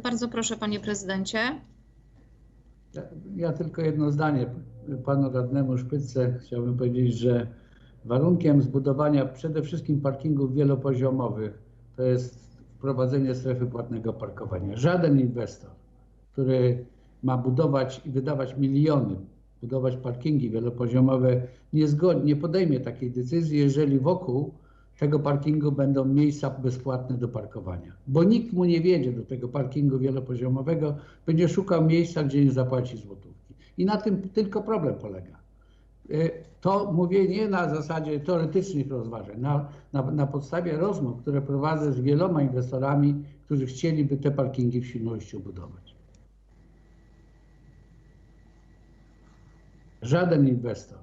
Bardzo proszę, panie prezydencie. Ja- Ja tylko jedno zdanie panu radnemu Szpytce chciałbym powiedzieć, że warunkiem zbudowania przede wszystkim parkingów wielopoziomowych to jest wprowadzenie strefy płatnego parkowania. Żaden inwestor, który ma budować i wydawać miliony, budować parkingi wielopoziomowe, nie, zgodzi, nie podejmie takiej decyzji, jeżeli wokół tego parkingu będą miejsca bezpłatne do parkowania. Bo nikt mu nie wiedzie do tego parkingu wielopoziomowego, będzie szukał miejsca, gdzie nie zapłaci złotówki. I na tym tylko problem polega. Y, To mówię nie na zasadzie teoretycznych rozważań, na, na, na podstawie rozmów, które prowadzę z wieloma inwestorami, którzy chcieliby te parkingi w Świnoujściu budować. Żaden inwestor,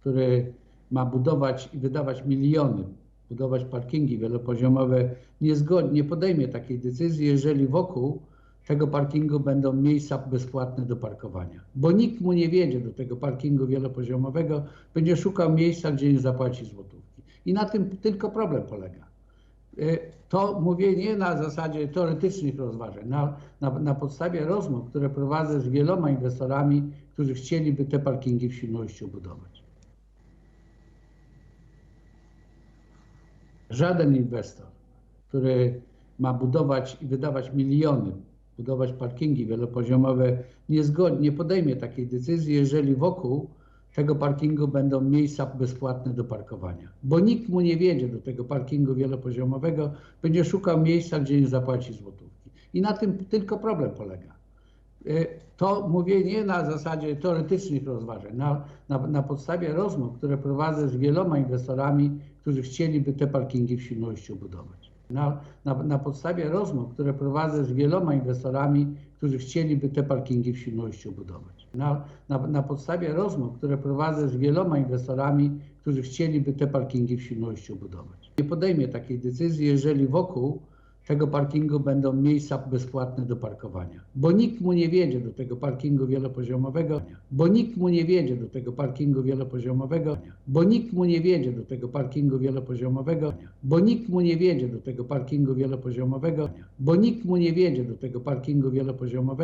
który ma budować i wydawać miliony, budować parkingi wielopoziomowe, nie, podejmie takiej decyzji, jeżeli wokół tego parkingu będą miejsca bezpłatne do parkowania. Bo nikt mu nie wiedzie do tego parkingu wielopoziomowego, będzie szukał miejsca, gdzie nie zapłaci złotówki. I na tym tylko problem polega. Y, To mówię nie na zasadzie teoretycznych rozważań, na, na, na podstawie rozmów, które prowadzę z wieloma inwestorami, którzy chcieliby te parkingi w Świnoujściu budować. Żaden inwestor, który ma budować i wydawać miliony, budować parkingi wielopoziomowe, nie, podejmie takiej decyzji, jeżeli wokół tego parkingu będą miejsca bezpłatne do parkowania. Bo nikt mu nie wiedzie do tego parkingu wielopoziomowego, będzie szukał miejsca, gdzie nie zapłaci złotówki. I na tym tylko problem polega. Y, To mówię nie na zasadzie teoretycznych rozważań, na, na, na podstawie rozmów, które prowadzę z wieloma inwestorami, którzy chcieliby te parkingi w Świnoujściu budować. Na, na, na podstawie rozmów, które prowadzę z wieloma inwestorami, którzy chcieliby te parkingi w Świnoujściu budować. Na, na, na podstawie rozmów, które prowadzę z wieloma inwestorami, którzy chcieliby te parkingi w Świnoujściu budować. Nie podejmie takiej decyzji, jeżeli wokół tego parkingu będą miejsca bezpłatne do parkowania. Bo nikt mu nie wiedzie do tego parkingu wielopoziomowego, bo nikt mu nie wiedzie do tego parkingu wielopoziomowego, bo nikt mu nie wiedzie do tego parkingu wielopoziomowego, bo nikt mu nie wiedzie do tego parkingu wielopoziomowego, bo nikt mu nie wiedzie do tego parkingu wielopoziomowego,